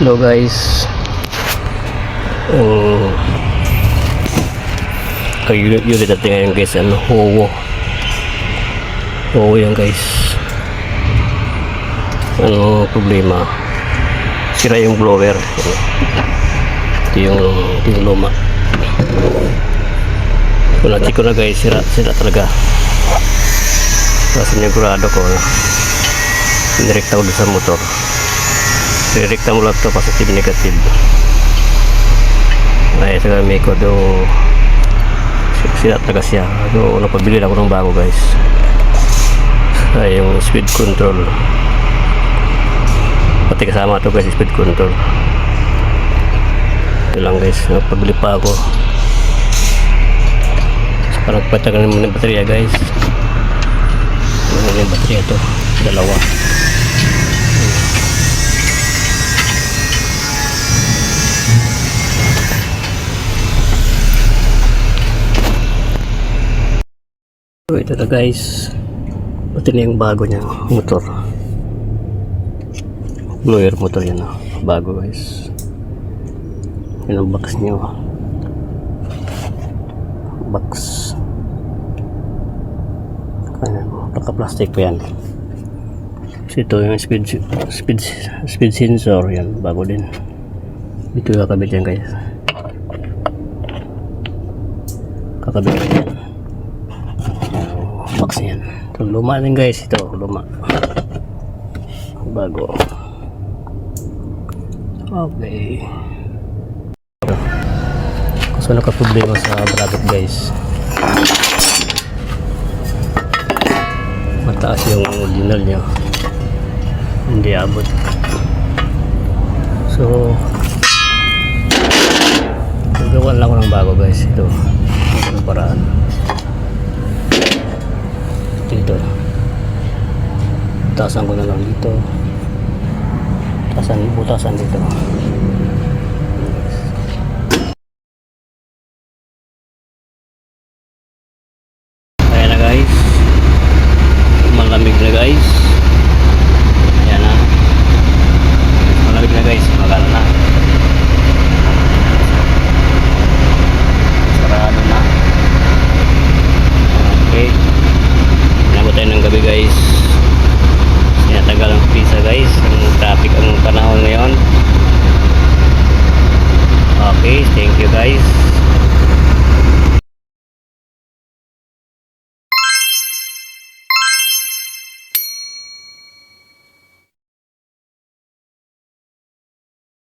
Hello guys. Um, kayo yun natin ngayon guys. Ano, Howo. Howo yan guys. Ano problema? Sira yung blower. Ito yung, ito yung luma. Kung na-check ko na guys, sira, sira talaga. Kasi sigurado ko na direkta ko sa motor. Direkta mo lang ito positive negative. Ay, sa may ko do sira talaga siya. Do napabili lang ako ng bago guys. Ay, yung speed control. Pati kasama to guys, speed control. Ito lang guys, napabili pa ako. So, parang patagal naman ng baterya guys. Ano yung baterya to? Dalawa. So ito na guys. Ito na yung bago niya motor. Blower motor yan ah. Bago guys. Yan ang box niyo. Box. Ayan, naka-plastic pa yan. So ito yung speed speed speed sensor yan bago din. Dito yung kakabit yan guys. Kakabit yan. Ito, luma din guys. Ito, luma. Bago. Okay. Kaso nakaproblema sa bracket guys. Mataas yung original niya. Hindi abot. So, gagawa lang ako ng bago guys. Ito. Ito paraan dito butasan ko na lang dito butasan, butasan dito ayan na guys guys